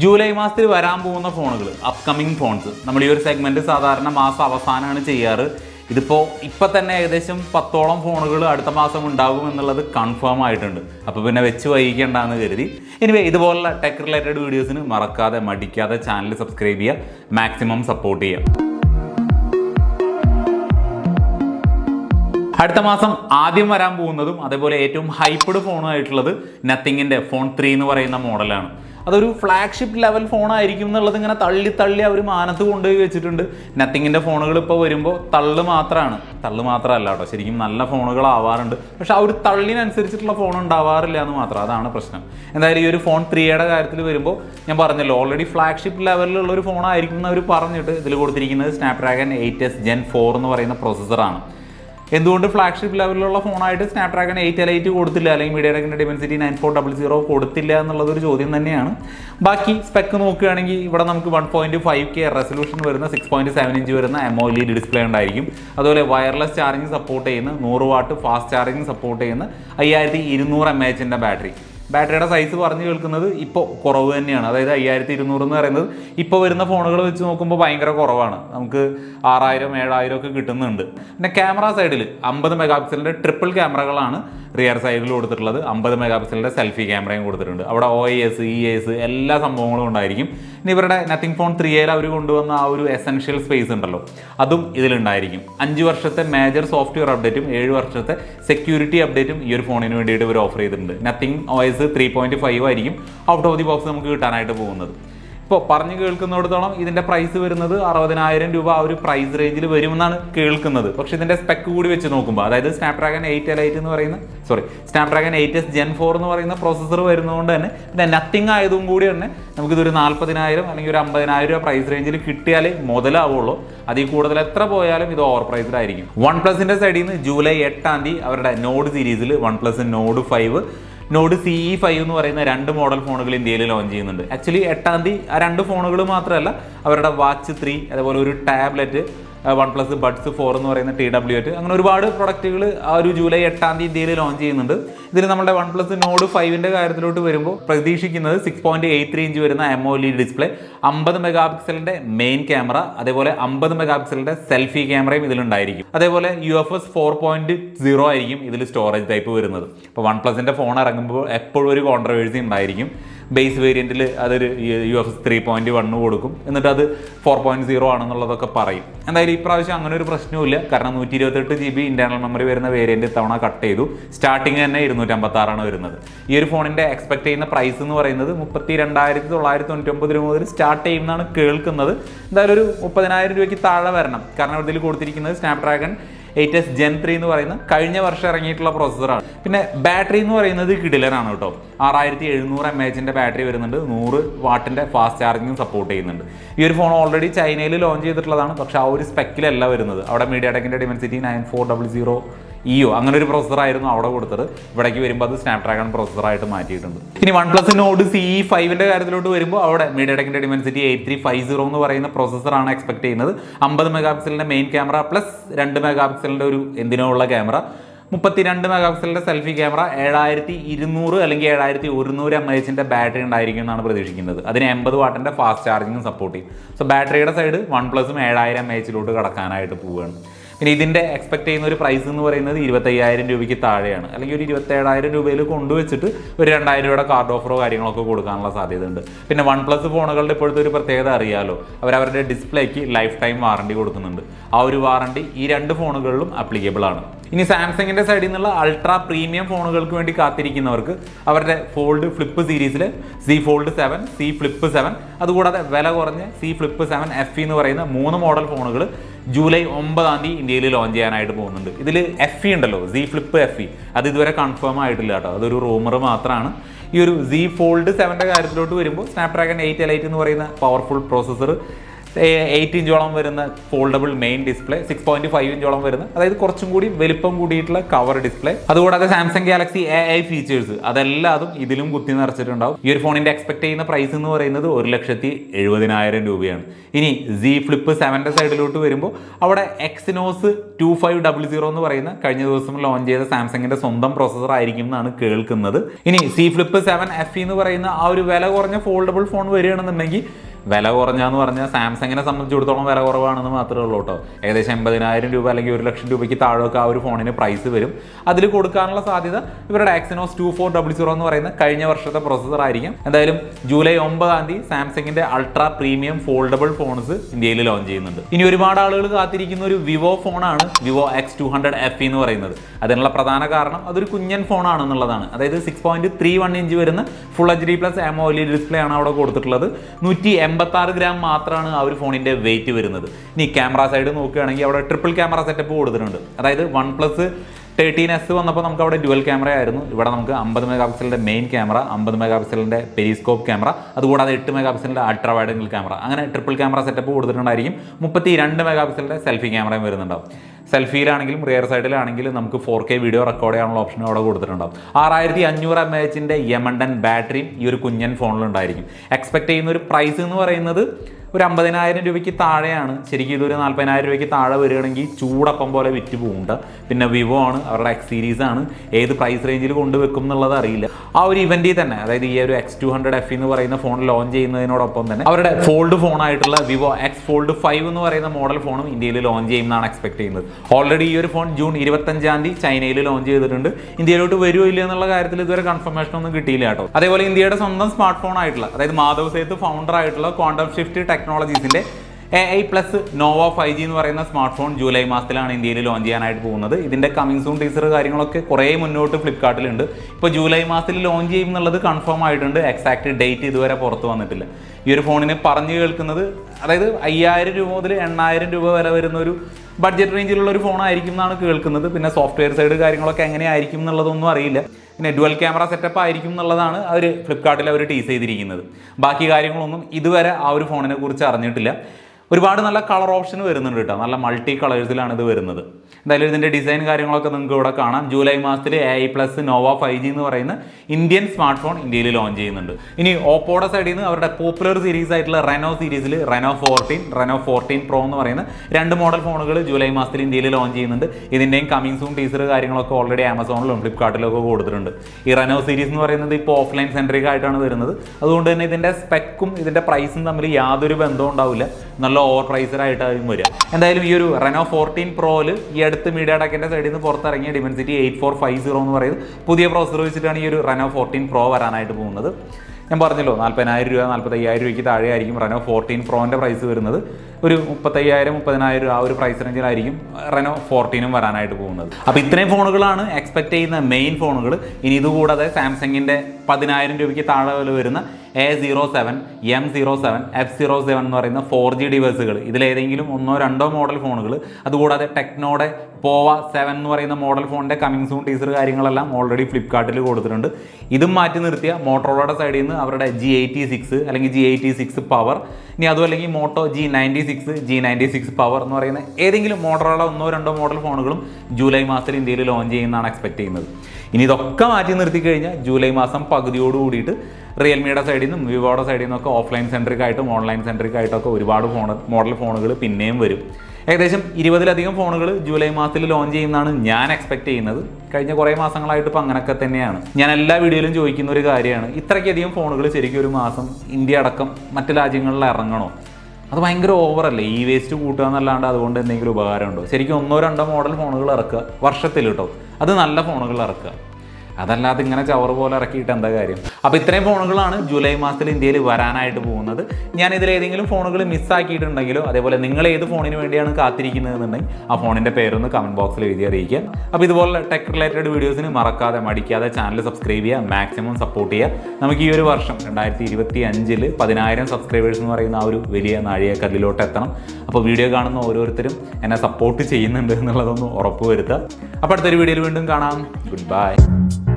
July മാസത്തിൽ വരാൻ പോകുന്ന ഫോണുകൾ അപ്കമിങ് ഫോൺസ് നമ്മൾ ഈ ഒരു സെഗ്മെന്റ് സാധാരണ മാസം അവസാനമാണ് ചെയ്യാറ്. ഇതിപ്പോൾ ഇപ്പം തന്നെ ഏകദേശം പത്തോളം ഫോണുകൾ അടുത്ത മാസം ഉണ്ടാകും എന്നുള്ളത് കൺഫേം ആയിട്ടുണ്ട്. അപ്പോൾ പിന്നെ വെച്ച് വൈകിക്കേണ്ടെന്ന് കരുതി. എനിവേ ഇതുപോലുള്ള ടെക് റിലേറ്റഡ് വീഡിയോസിന് മറക്കാതെ മടിക്കാതെ ചാനൽ സബ്സ്ക്രൈബ് ചെയ്യുക. മാക്സിമം സപ്പോർട്ട് ചെയ്യുക. അടുത്ത മാസം ആദ്യം വരാൻ പോകുന്നതും അതേപോലെ ഏറ്റവും ഹൈപ്പഡ് ഫോണായിട്ടുള്ളത് നത്തിങ്ങിന്റെ ഫോൺ ത്രീ എന്ന് പറയുന്ന മോഡലാണ് അതൊരു ഫ്ലാഗ്ഷിപ്പ് ലെവൽ ഫോൺ ആയിരിക്കും എന്നുള്ളത് ഇങ്ങനെ തള്ളി തള്ളി അവർ മാനത്ത് കൊണ്ടുപോയി വെച്ചിട്ടുണ്ട്. നത്തിങ്ങിന്റെ ഫോണുകൾ ഇപ്പോൾ വരുമ്പോൾ തള്ള് മാത്രമാണ് തള്ള് മാത്രമല്ല കേട്ടോ. ശരിക്കും നല്ല ഫോണുകളാവാറുണ്ട് പക്ഷെ ആ ഒരു തള്ളിനനുസരിച്ചിട്ടുള്ള ഫോൺ ഉണ്ടാവാറില്ല എന്ന് മാത്രം അതാണ് പ്രശ്നം. എന്തായാലും ഈ ഒരു ഫോൺ ത്രീയുടെ കാര്യത്തിൽ വരുമ്പോൾ ഞാൻ പറഞ്ഞല്ലോ ഓൾറെഡി ഫ്ലാഗ്ഷിപ്പ് ലെവലിലുള്ള ഒരു ഫോൺ ആയിരിക്കും എന്ന് അവർ പറഞ്ഞിട്ട് ഇതിൽ കൊടുത്തിരിക്കുന്നത് Snapdragon eight S gen four എന്ന് പറയുന്ന പ്രോസസ്സറാണ് എന്തുകൊണ്ട് ഫ്ലാഗ്ഷിപ്പ് ലെവലിലുള്ള ഫോണായിട്ട് സ്നാപ്ഡ്രാഗൺ എയ്റ്റ് എൽ കൊടുത്തില്ല? അല്ലെങ്കിൽ മീഡിയടെക്കിന്റെ Dimensity nine four double zero കൊടുത്തില്ല എന്നുള്ളതൊരു ചോദ്യം തന്നെയാണ്. ബാക്കി സ്പെക്ക് നോക്കുകയാണെങ്കിൽ ഇവിടെ നമുക്ക് one point five K resolution വരുന്ന സിക്സ് പോയിന്റ് സെവൻ ഇഞ്ച് വരുന്ന എമോലി ഡിസ്പ്ലേ ഉണ്ടായിരിക്കും. അതുപോലെ വയർലെസ് ചാർജിങ് സപ്പോർട്ട് ചെയ്യുന്ന നൂറ് വാട്ട് ഫാസ്റ്റ് ചാർജിങ് സപ്പോർട്ട് ചെയ്യുന്ന അയ്യായിരത്തി ഇരുന്നൂറ് എം എച്ചിന്റെ ബാറ്ററി ബാറ്ററിയുടെ സൈസ് പറഞ്ഞു കേൾക്കുന്നത് ഇപ്പോൾ കുറവ് തന്നെയാണ്. അതായത് അയ്യായിരത്തി ഇരുന്നൂറ് എന്ന് പറയുന്നത് ഇപ്പോൾ വരുന്ന ഫോണുകൾ വെച്ച് നോക്കുമ്പോൾ ഭയങ്കര കുറവാണ്. നമുക്ക് ആറായിരം ഏഴായിരം ഒക്കെ കിട്ടുന്നുണ്ട്. പിന്നെ ക്യാമറ സൈഡിൽ അമ്പത് മെഗാ പിക്സലിന്റെ ട്രിപ്പിൾ ക്യാമറകളാണ് റിയർ സൈഡിൽ കൊടുത്തിട്ടുള്ളത് അമ്പത് മെഗാ പിക്സലിന്റെ സെൽഫി ക്യാമറയും കൊടുത്തിട്ടുണ്ട്. അവിടെ ഒ എസ് ഇ എസ് എല്ലാ സംഭവങ്ങളും ഉണ്ടായിരിക്കും. ഇനി ഇവരുടെ നത്തിങ് ഫോൺ ത്രീ എയിൽ അവർ കൊണ്ടുവന്ന ആ ഒരു എസെൻഷ്യൽ സ്പേസ് ഉണ്ടല്ലോ അതും ഇതിലുണ്ടായിരിക്കും. അഞ്ച് വർഷത്തെ മേജർ സോഫ്റ്റ്വെയർ അപ്ഡേറ്റും ഏഴ് വർഷത്തെ സെക്യൂരിറ്റി അപ്ഡേറ്റും ഈ ഒരു ഫോണിന് വേണ്ടിയിട്ട് ഇവർ ഓഫർ ചെയ്തിട്ടുണ്ട്. Nothing O S three point five ആയിരിക്കും ഔട്ട് ഓഫ് ദി ബോക്സ് നമുക്ക് കിട്ടാനായിട്ട് പോകുന്നത്. ഇപ്പോൾ പറഞ്ഞു കേൾക്കുന്നിടത്തോളം ഇതിന്റെ പ്രൈസ് വരുന്നത് അറുപതിനായിരം രൂപ ആ ഒരു പ്രൈസ് റേഞ്ചിൽ വരുമെന്നാണ് കേൾക്കുന്നത്. പക്ഷേ ഇതിന്റെ സ്പെക്ക് കൂടി വെച്ച് നോക്കുമ്പോൾ അതായത് സ്നാപ്ഡ്രാഗൺ എയ്റ്റ് എൽ എന്ന് പറയുന്ന sorry Snapdragon eight S gen four എന്ന് പറയുന്ന പ്രോസസ്സർ വരുന്നതുകൊണ്ട് തന്നെ പിന്നെ നത്തിങ് ആയതും കൂടി തന്നെ നമുക്കിതൊരു നാൽപ്പതിനായിരം അല്ലെങ്കിൽ ഒരു അമ്പതിനായിരം രൂപ പ്രൈസ് റേഞ്ചിൽ കിട്ടിയാലേ മുതലാവുള്ളൂ. അതിൽ കൂടുതൽ എത്ര പോയാലും ഇത് ഓവർ പ്രൈസ്ഡ് ആയിരിക്കും വൺ പ്ലസിന്റെ സൈഡിൽ നിന്ന് ജൂലൈ എട്ടാം തീയതി അവരുടെ നോഡ് സീരീസിൽ OnePlus Nord five Nord C E five എന്ന് പറയുന്ന രണ്ട് മോഡൽ ഫോണുകൾ ഇന്ത്യയിൽ ലോഞ്ച് ചെയ്യുന്നുണ്ട്. ആക്ച്വലി എട്ടാം തീയതി ആ രണ്ട് ഫോണുകൾ മാത്രമല്ല അവരുടെ വാച്ച് ത്രീ അതുപോലെ ഒരു tablet one plus buds four എന്ന് പറയുന്ന ടി ഡബ്ല്യു എറ്റ് അങ്ങനെ ഒരുപാട് പ്രൊഡക്റ്റുകൾ ആ ഒരു ജൂലൈ എട്ടാം തീയതി ഇന്ത്യയിൽ ലോഞ്ച് ചെയ്യുന്നുണ്ട്. ഇതിൽ നമ്മുടെ വൺ പ്ലസ് നോഡ് ഫൈവിന്റെ കാര്യത്തിലോട്ട് വരുമ്പോൾ പ്രതീക്ഷിക്കുന്നത് six point eight three inch വരുന്ന എമോലി ഡിസ്പ്ലേ അമ്പത് മെഗാ പിക്സലിന്റെ മെയിൻ ക്യാമറ അതേപോലെ അമ്പത് മെഗാ പിക്സലിന്റെ സെൽഫി ക്യാമറയും ഇതിലുണ്ടായിരിക്കും. അതേപോലെ U F S four point zero ആയിരിക്കും ഇതിൽ സ്റ്റോറേജ് ടൈപ്പ് വരുന്നത്. ഇപ്പോൾ വൺ പ്ലസിന്റെ ഫോൺ ഇറങ്ങുമ്പോൾ എപ്പോഴും ഒരു കോൺട്രവേഴ്സി ഉണ്ടായിരിക്കും. ബേസ് വേരിയന്റിൽ അതൊരു U F S three point one കൊടുക്കും. എന്നിട്ട് അത് ഫോർ പോയിന്റ് സീറോ ആണെന്നുള്ളതൊക്കെ പറയും. എന്തായാലും ഈ പ്രാവശ്യം അങ്ങനെ ഒരു പ്രശ്നവുമില്ല. കാരണം നൂറ്റി ഇരുപത്തെട്ട് ജി ബി ഇന്റർണൽ മെമ്മറി വരുന്ന വേരിയന്റ് തവണ കട്ട് ചെയ്തു. സ്റ്റാർട്ടിങ് തന്നെ ഇരുന്നൂറ്റമ്പത്തി ആറാണ് വരുന്നത്. ഈ ഒരു ഫോണിന്റെ എക്സ്പെക്ട് ചെയ്യുന്ന പ്രൈസ് എന്ന് പറയുന്നത് മുപ്പത്തി രണ്ടായിരത്തി തൊള്ളായിരത്തി തൊണ്ണൂറ്റി ഒമ്പത് രൂപ മുതൽ സ്റ്റാർട്ട് ചെയ്യുന്നതാണ് കേൾക്കുന്നത്. എന്തായാലും ഒരു മുപ്പതിനായിരം രൂപയ്ക്ക് താഴെ വരണം. കാരണം ഇതിൽ കൊടുത്തിരിക്കുന്നത് Snapdragon eight S gen three എന്ന് പറയുന്ന കഴിഞ്ഞ വർഷം ഇറങ്ങിയിട്ടുള്ള പ്രോസസ്സറാണ് പിന്നെ ബാറ്ററി എന്ന് പറയുന്നത് കിടിലനാണ് കേട്ടോ. ആറായിരത്തി എഴുന്നൂറ് എം എച്ചിന്റെ ബാറ്ററി വരുന്നുണ്ട്. നൂറ് വാട്ടിന്റെ ഫാസ്റ്റ് ചാർജിങ്ങും സപ്പോർട്ട് ചെയ്യുന്നുണ്ട്. ഈ ഒരു ഫോൺ ഓൾറെഡി ചൈനയിൽ ലോഞ്ച് ചെയ്തിട്ടുള്ളതാണ്. പക്ഷേ ആ ഒരു സ്പെക്കിലല്ല വരുന്നത്. അവിടെ media ടെക്കിന്റെ Dimensity nine four double zero ഇയോ? അങ്ങനെ ഒരു പ്രോസസ്സറായിരുന്നു അവിടെ കൊടുത്തത്. ഇവിടേക്ക് വരുമ്പോൾ അത് സ്നാപ്ഡ്രാഗൺ പ്രോസസ്സറായിട്ട് മാറ്റിയിട്ടുണ്ട്. ഇനി വൺ പ്ലസ് നോഡ് സി ഫൈവിന്റെ കാര്യത്തിലോട്ട് വരുമ്പോൾ അവിടെ media ടെക്കിന്റെ Dimensity eight three five zero എന്ന് പറയുന്ന പ്രോസസ്സറാണ് എക്സ്പെക്ട് ചെയ്യുന്നത്. അമ്പത് മെഗാ പിക്സലിന്റെ മെയിൻ ക്യാമറ പ്ലസ് രണ്ട് മെഗാ പിക്സലിന്റെ ഒരു എന്തിനോ ഉള്ള ക്യാമറ മുപ്പത്തിരണ്ട് മെഗാ പിക്സലിന്റെ സെൽഫി ക്യാമറ ഏഴായിരത്തി ഇരുന്നൂറ് അല്ലെങ്കിൽ ഏഴായിരത്തി ഒരുന്നൂറ് എം എച്ചിന്റെ ബാറ്ററി ഉണ്ടായിരിക്കും എന്നാണ് പ്രതീക്ഷിക്കുന്നത്. അതിന് എൺപത് വാട്ടിന്റെ ഫാസ്റ്റ് ചാർജിങ്ങും സപ്പോർട്ട് ചെയ്യും. സോ ബാറ്ററിയുടെ സൈഡ് വൺ പ്ലസും ഏഴായിരം എം എച്ചിലോട്ട് കടക്കാനായിട്ട് പോവുകയാണ്. പിന്നെ ഇതിന്റെ എക്സ്പെക്ട് ചെയ്യുന്ന ഒരു പ്രൈസ് എന്ന് പറയുന്നത് ഇരുപത്തയ്യായിരം രൂപയ്ക്ക് താഴെയാണ്. അല്ലെങ്കിൽ ഒരു ഇരുപത്തേഴായിരം രൂപയിൽ കൊണ്ടുവച്ചിട്ട് ഒരു രണ്ടായിരം രൂപയുടെ കാർഡ് ഓഫറോ കാര്യങ്ങളൊക്കെ കൊടുക്കാനുള്ള സാധ്യതയുണ്ട്. പിന്നെ വൺ പ്ലസ് ഫോണുകളുടെ ഇപ്പോഴത്തെ ഒരു പ്രത്യേകത അറിയാലോ? അവർ അവരുടെ ഡിസ്പ്ലേക്ക് ലൈഫ് ടൈം വാറണ്ടി കൊടുക്കുന്നുണ്ട്. ആ ഒരു വാറണ്ടി ഈ രണ്ട് ഫോണുകളിലും അപ്ലിക്കബിൾ ആണ്. ഇനി സാംസങ്ങിന്റെ സൈഡിൽ നിന്നുള്ള അൾട്രാ പ്രീമിയം ഫോണുകൾക്ക് വേണ്ടി കാത്തിരിക്കുന്നവർക്ക് അവരുടെ ഫോൾഡ് ഫ്ലിപ്പ് സീരീസിൽ Z fold seven Z flip seven അതുകൂടാതെ വില കുറഞ്ഞ് സി ഫ്ലിപ്പ് സെവൻ എഫ് എന്ന് പറയുന്ന മൂന്ന് മോഡൽ ഫോണുകൾ ജൂലൈ ഒമ്പതാം തീയതി ഇന്ത്യയിൽ ലോഞ്ച് ചെയ്യാനായിട്ട് പോകുന്നുണ്ട്. ഇതിൽ എഫ് ഇ ഉണ്ടല്ലോ സി ഫ്ലിപ്പ് എഫ് ഇ അത് ഇതുവരെ കൺഫേം ആയിട്ടില്ല കേട്ടോ. അതൊരു റൂമർ മാത്രമാണ് ഈ ഒരു സി ഫോൾഡ് സെവന്റെ കാര്യത്തിലോട്ട് വരുമ്പോൾ സ്നാപ്ഡ്രാഗൺ എയ്റ്റ് എലൈറ്റ് എന്ന് പറയുന്ന പവർഫുൾ പ്രോസസ്സർ എയ്റ്റ് ഇഞ്ചോളം വരുന്ന foldable main display six point five ഇഞ്ചോളം വരുന്ന അതായത് കുറച്ചും കൂടി വലിപ്പം കൂടിയിട്ടുള്ള കവർ ഡിസ്പ്ലേ അതുകൂടാതെ Samsung Galaxy A I features അതെല്ലാതും ഇതിലും കുത്തി നിറച്ചിട്ടുണ്ടാവും. ഈ ഒരു ഫോണിന്റെ എക്സ്പെക്ട് ചെയ്യുന്ന പ്രൈസ് എന്ന് പറയുന്നത് ഒരു ലക്ഷത്തി എഴുപതിനായിരം രൂപയാണ്. ഇനി സി ഫ്ലിപ്പ് സെവന്റെ സൈഡിലോട്ട് വരുമ്പോൾ അവിടെ Exynos two five double zero എന്ന് പറയുന്ന കഴിഞ്ഞ ദിവസം ലോഞ്ച് ചെയ്ത സാംസങ്ങിന്റെ സ്വന്തം പ്രോസസർ ആയിരിക്കും എന്നാണ് കേൾക്കുന്നത്. ഇനി സി ഫ്ലിപ്പ് സെവൻ എഫ് എന്ന് പറയുന്ന ആ ഒരു വില കുറഞ്ഞ ഫോൾഡബിൾ ഫോൺ വരികയാണെന്നുണ്ടെങ്കിൽ വില കുറഞ്ഞാന്ന് പറഞ്ഞാൽ സാംസങ്ങിനെ സംബന്ധിച്ചിടത്തോളം വില കുറവാണെന്ന് മാത്രമേ ഉള്ളൂ കേട്ടോ. ഏകദേശം എൺപതിനായിരം രൂപ അല്ലെങ്കിൽ ഒരു ലക്ഷം രൂപയ്ക്ക് താഴെയൊക്കെ ആ ഒരു ഫോണിന് പ്രൈസ് വരും. അതിൽ കൊടുക്കാനുള്ള സാധ്യത ഇവരുടെ Exynos two four double zero എന്ന് പറയുന്ന കഴിഞ്ഞ വർഷത്തെ പ്രൊസസർ ആയിരിക്കും. എന്തായാലും ജൂലൈ ഒമ്പതാം തീയതി സാംസങ്ങിന്റെ അൾട്രാ പ്രീമിയം ഫോൾഡബിൾ ഫോൺസ് ഇന്ത്യയിൽ ലോഞ്ച് ചെയ്യുന്നുണ്ട്. ഇനി ഒരുപാട് ആളുകൾ കാത്തിരിക്കുന്ന ഒരു വിവോ ഫോണാണ് Vivo X two hundred F എന്ന് പറയുന്നത്. അതിനുള്ള പ്രധാന കാരണം അതൊരു കുഞ്ഞൻ ഫോണാണെന്നുള്ളതാണ് അതായത് six point three one inch വരുന്ന full H D plus AMOLED display ആണ് അവിടെ കൊടുത്തിട്ടുള്ളത്. നൂറ്റി എൺപത്താറ് ഗ്രാം മാത്രമാണ് ആ ഒരു ഫോണിന്റെ വെയിറ്റ് വരുന്നത്. ഇനി ക്യാമറ സൈഡ് നോക്കുകയാണെങ്കിൽ അവിടെ ട്രിപ്പിൾ ക്യാമറ സെറ്റപ്പ് കൊടുത്തിട്ടുണ്ട്. അതായത് വൺ പ്ലസ് തേർട്ടീൻ എസ് വന്നപ്പോൾ നമുക്ക് അവിടെ ഡ്യുവൽ ക്യാമറ ആയിരുന്നു. ഇവിടെ നമുക്ക് അമ്പത് മെഗാ പിക്സലിന്റെ മെയിൻ ക്യാമറ അമ്പത് മെഗാ പിക്സലിന്റെ പെരിസ്കോപ്പ് ക്യാമറ അതുകൂടാതെ എട്ട് മെഗാ പിക്സലിന്റെ അൾട്രാ വൈഡ് ആംഗിൾ ക്യാമറ അങ്ങനെ ട്രിപ്പിൾ ക്യാമറ സെറ്റപ്പ് കൊടുത്തിട്ടുണ്ടായിരിക്കും. മുപ്പത്തി രണ്ട് മെഗാ പിക്സലിന്റെ സെൽഫി ക്യാമറയും വരുന്നുണ്ടാവും. സെൽഫിയിലാണെങ്കിലും റിയർ സൈഡിലാണെങ്കിലും നമുക്ക് ഫോർ കെ വീഡിയോ റെക്കോർഡ് ചെയ്യാനുള്ള ഓപ്ഷൻ അവിടെ കൊടുത്തിട്ടുണ്ടാവും. ആറായിരത്തി അഞ്ഞൂറ് എം എച്ചിന്റെ യമണ്ടൻ ബാറ്ററിയും ഈ ഒരു കുഞ്ഞൻ ഫോണിലുണ്ടായിരിക്കും എക്സ്പെക്ട് ചെയ്യുന്ന ഒരു പ്രൈസ് എന്ന് പറയുന്നത് ഒരു അമ്പതിനായിരം രൂപയ്ക്ക് താഴെയാണ്. ശരിക്കും ഇതൊരു നാൽപ്പതിനായിരം രൂപയ്ക്ക് താഴെ വരികയാണെങ്കിൽ ചൂടപ്പം പോലെ വിറ്റ് പോകുന്നുണ്ട് പിന്നെ വിവോ ആണ് അവരുടെ എക്സ് സീരീസ് ആണ്. ഏത് പ്രൈസ് റേഞ്ചിൽ കൊണ്ടുവെക്കും എന്നുള്ളത് അറിയില്ല. ആ ഒരു ഇവന്റിൽ തന്നെ അതായത് ഈ ഒരു എക്സ് ടു ഹൺഡ്രഡ് എഫ് എന്ന് പറയുന്ന ഫോൺ ലോഞ്ച് ചെയ്യുന്നതിനോടൊപ്പം തന്നെ അവരുടെ ഫോൾഡ് ഫോൺ ആയിട്ടുള്ള വിവോ എക്സ് ഫോൾഡ് ഫൈവ് എന്ന് പറയുന്ന മോഡൽ ഫോണും ഇന്ത്യയിൽ ലോഞ്ച് ചെയ്യുമെന്നാണ് എക്സ്പെക്ട് ചെയ്യുന്നത്. ഓൾറെഡി ഈ ഒരു ഫോൺ ജൂൺ ഇരുപത്തഞ്ചാം തീയതി ചൈനയിൽ ലോഞ്ച് ചെയ്തിട്ടുണ്ട്. ഇന്ത്യയിലോട്ട് വരുമോ ഇല്ല എന്നുള്ള കാര്യത്തിൽ ഇതുവരെ കൺഫർമേഷൻ ഒന്നും കിട്ടിയില്ല കേട്ടോ. അതേപോലെ ഇന്ത്യയുടെ സ്വന്തം സ്മാർട്ട് ഫോൺ ആയിട്ടുള്ള അതായത് മാധവ് സേത്ത് ഫൗണ്ടർ ആയിട്ടുള്ള quantum shift ടെക്നോളജീസിന്റെ A I plus Nova five G എന്ന് പറയുന്ന സ്മാർട്ട് ഫോൺ ജൂലൈ മാസത്തിലാണ് ഇന്ത്യയിൽ ലോഞ്ച് ചെയ്യാനായിട്ട് പോകുന്നത്. ഇതിന്റെ കമ്മിങ് സൂൺ ടീസർ കാര്യങ്ങളൊക്കെ കുറേ മുന്നോട്ട് ഫ്ലിപ്കാർട്ടിലുണ്ട്. ഇപ്പോൾ ജൂലൈ മാസത്തിൽ ലോഞ്ച് ചെയ്യും എന്നുള്ളത് കൺഫേം ആയിട്ടുണ്ട്. എക്സാക്ട് ഡേറ്റ് ഇതുവരെ പുറത്ത് വന്നിട്ടില്ല. ഈ ഒരു ഫോണിന് പറഞ്ഞു കേൾക്കുന്നത് അതായത് അയ്യായിരം രൂപ മുതൽ എണ്ണായിരം രൂപ വരെ വരുന്ന ഒരു ബഡ്ജറ്റ് റേഞ്ചിലുള്ള ഒരു ഫോണായിരിക്കും എന്നാണ് കേൾക്കുന്നത്. പിന്നെ സോഫ്റ്റ്വെയർ സൈഡ് കാര്യങ്ങളൊക്കെ എങ്ങനെയായിരിക്കും എന്നുള്ളതൊന്നും അറിയില്ല. പിന്നെ ഡുവൽ ക്യാമറ സെറ്റപ്പ് ആയിരിക്കും എന്നുള്ളതാണ് അവർ ഫ്ലിപ്പ്കാർട്ടിൽ അവർ ടീസ് ചെയ്തിരിക്കുന്നത്. ബാക്കി കാര്യങ്ങളൊന്നും ഇതുവരെ ആ ഒരു ഫോണിനെ കുറിച്ച് അറിഞ്ഞിട്ടില്ല. ഒരുപാട് നല്ല കളർ ഓപ്ഷൻ വരുന്നുണ്ട് കേട്ടോ നല്ല മൾട്ടി കളേഴ്സിലാണ് ഇത് വരുന്നത്. എന്തായാലും ഇതിന്റെ ഡിസൈൻ കാര്യങ്ങളൊക്കെ നിങ്ങൾക്ക് ഇവിടെ കാണാം. ജൂലൈ മാസത്തിൽ A I plus Nova five G എന്ന് പറയുന്ന ഇന്ത്യൻ സ്മാർട്ട് ഫോൺ ഇന്ത്യയിൽ ലോഞ്ച് ചെയ്യുന്നുണ്ട്. ഇനി ഓപ്പോയുടെ സൈഡിൽ നിന്ന് അവരുടെ പോപ്പുലർ സീരീസ് ആയിട്ടുള്ള റെനോ സീരീസിൽ Reno fourteen Reno fourteen pro എന്ന് പറയുന്ന രണ്ട് മോഡൽ ഫോണുകൾ ജൂലൈ മാസത്തിൽ ഇന്ത്യയിൽ ലോഞ്ച് ചെയ്യുന്നുണ്ട്. ഇതിന്റെയും കമ്മിങ് സൂൺ ടീസർ കാര്യങ്ങളൊക്കെ ഓൾറെഡി ആമസോണിലും ഫ്ലിപ്കാർട്ടിലും ഒക്കെ കൊടുത്തിട്ടുണ്ട്. ഈ റെനോ സീരീസ് എന്ന് പറയുന്നത് ഇപ്പോൾ ഓഫ്ലൈൻ സെൻട്രിക് ആയിട്ടാണ് വരുന്നത്. അതുകൊണ്ട് തന്നെ ഇതിന്റെ സ്പെക്കും ഇതിന്റെ പ്രൈസും തമ്മിൽ യാതൊരു ബന്ധവും ഉണ്ടാവില്ല. നല്ല ഓവർ പ്രൈസഡ് ആയിട്ടായിരിക്കും വരിക. എന്തായാലും ഈ ഒരു റെനോ ഫോർട്ടീൻ പ്രോയിൽ ഈ അടുത്ത് മീഡിയ ടെക്കിന്റെ സൈഡിൽ നിന്ന് പുറത്തിറങ്ങിയ Dimensity eight four five zero എന്ന് പറയുന്നത് പുതിയ പ്രോസർ വെച്ചിട്ടാണ് ഈ ഒരു റെനോ ഫോർട്ടീൻ പ്രോ വരാനായിട്ട് പോകുന്നത്. ഞാൻ പറഞ്ഞല്ലോ നാൽപ്പതിനായിരം രൂപ നാൽപ്പത്തയ്യായിരം രൂപയ്ക്ക് താഴെ ആയിരിക്കും റെനോ ഫോർട്ടീൻ പ്രോന്റെ പ്രൈസ് വരുന്നത്. ഒരു മുപ്പത്തയ്യായിരം മുപ്പതിനായിരം ആ ഒരു പ്രൈസ് റേഞ്ചിലായിരിക്കും റെനോ ഫോർട്ടീനും വരാനായിട്ട് പോകുന്നത്. അപ്പോൾ ഇത്രയും ഫോണുകളാണ് എക്സ്പെക്ട് ചെയ്യുന്ന മെയിൻ ഫോണുകൾ ഇനി ഇതുകൂടാതെ സാംസങ്ങിന്റെ പതിനായിരം രൂപയ്ക്ക് താഴെ വില വരുന്ന A zero seven M zero seven F zero seven എന്ന് പറയുന്ന ഫോർ ജി ഡിവൈസുകൾ ഇതിലേതെങ്കിലും ഒന്നോ രണ്ടോ മോഡൽ ഫോണുകൾ അതുകൂടാതെ ടെക്നോടെ പോവ സെവൻ എന്ന് പറയുന്ന മോഡൽ ഫോണിന്റെ കമ്മിങ് സൂൺ ടീസർ കാര്യങ്ങളെല്ലാം ഓൾറെഡി ഫ്ലിപ്കാർട്ടിൽ കൊടുത്തിട്ടുണ്ട്. ഇതും മാറ്റി നിർത്തിയ മോട്ടോറോയുടെ സൈഡിൽ നിന്ന് അവരുടെ ജി എയ്റ്റി സിക്സ് അല്ലെങ്കിൽ ജി എയ്റ്റി സിക്സ് പവർ ഇനി അതും അല്ലെങ്കിൽ Moto G ninety six G ninety six power എന്ന് പറയുന്ന ഏതെങ്കിലും മോട്ടറോള ഒന്നോ രണ്ടോ മോഡൽ ഫോണുകളും ജൂലൈ മാസത്തിൽ ഇന്ത്യയിൽ ലോഞ്ച് ചെയ്യുന്നതാണ് എക്സ്പെക്ട് ചെയ്യുന്നത്. ഇനി ഇതൊക്കെ മാറ്റി നിർത്തി കഴിഞ്ഞാൽ ജൂലൈ മാസം പകുതിയോട് കൂടിയിട്ട് റിയൽമിയുടെ സൈഡിൽ നിന്നും വിവോയുടെ സൈഡിൽ നിന്നൊക്കെ ഓഫ്ലൈൻ സെന്ററിക്കായിട്ടും ഓൺലൈൻ സെന്ററിക്കായിട്ടും ഒക്കെ ഒരുപാട് ഫോൺ മോഡൽ ഫോണുകൾ പിന്നെയും വരും. ഏകദേശം ഇരുപതിലധികം ഫോണുകൾ ജൂലൈ മാസത്തിൽ ലോഞ്ച് ചെയ്യുന്നതാണ് ഞാൻ എക്സ്പെക്ട് ചെയ്യുന്നത്. കഴിഞ്ഞ കുറേ മാസങ്ങളായിട്ട് ഇപ്പോൾ അങ്ങനെയൊക്കെ തന്നെയാണ്. ഞാൻ എല്ലാ വീഡിയോയിലും ചോദിക്കുന്ന ഒരു കാര്യമാണ്. ഇത്രയ്ക്കധികം ഫോണുകൾ ശരിക്കും ഒരു മാസം ഇന്ത്യ അടക്കം മറ്റു രാജ്യങ്ങളിൽ ഇറങ്ങണോ? അത് ഭയങ്കര ഓവറല്ലേ ഈ വേസ്റ്റ് കൂട്ടുക എന്നല്ലാണ്ട് അതുകൊണ്ട് എന്തെങ്കിലും ഉപകാരമുണ്ടോ? ശരിക്കും ഒന്നോ രണ്ടോ മോഡൽ ഫോണുകൾ ഇറക്കുക വർഷത്തിൽ കേട്ടോ. അത് നല്ല ഫോണുകൾ ഇറക്കുക. അതല്ലാതെ ഇങ്ങനെ ചവർ പോലെ ഇറക്കിയിട്ട് എന്താ കാര്യം? അപ്പോൾ ഇത്രയും ഫോണുകളാണ് ജൂലൈ മാസത്തിൽ ഇന്ത്യയിൽ വരാനായിട്ട് പോകുന്നത്. ഞാൻ ഇതിൽ ഏതെങ്കിലും ഫോണുകൾ മിസ്സാക്കിയിട്ടുണ്ടെങ്കിലോ അതേപോലെ നിങ്ങൾ ഏത് ഫോണിന് വേണ്ടിയാണ് കാത്തിരിക്കുന്നതെന്നുണ്ടെങ്കിൽ ആ ഫോണിന്റെ പേരൊന്ന് കമന്റ് ബോക്സിൽ എഴുതി അറിയിക്കുക. അപ്പോൾ ഇതുപോലെ ടെക് റിലേറ്റഡ് വീഡിയോസിന് മറക്കാതെ മടിക്കാതെ ചാനൽ സബ്സ്ക്രൈബ് ചെയ്യുക മാക്സിമം സപ്പോർട്ട് ചെയ്യുക. നമുക്ക് ഈ ഒരു വർഷം രണ്ടായിരത്തി ഇരുപത്തി അഞ്ചിൽ പതിനായിരം സബ്സ്ക്രൈബേഴ്സ് എന്ന് പറയുന്ന ആ ഒരു വലിയ നാഴികക്കല്ലിലോട്ട് എത്തണം. അപ്പോൾ വീഡിയോ കാണുന്ന ഓരോരുത്തരും എന്നെ സപ്പോർട്ട് ചെയ്യുന്നുണ്ട് എന്നുള്ളതൊന്ന് ഉറപ്പ് വരുത്തുക അപ്പോൾ അടുത്തൊരു വീഡിയോയിൽ വീണ്ടും കാണാം. Good bye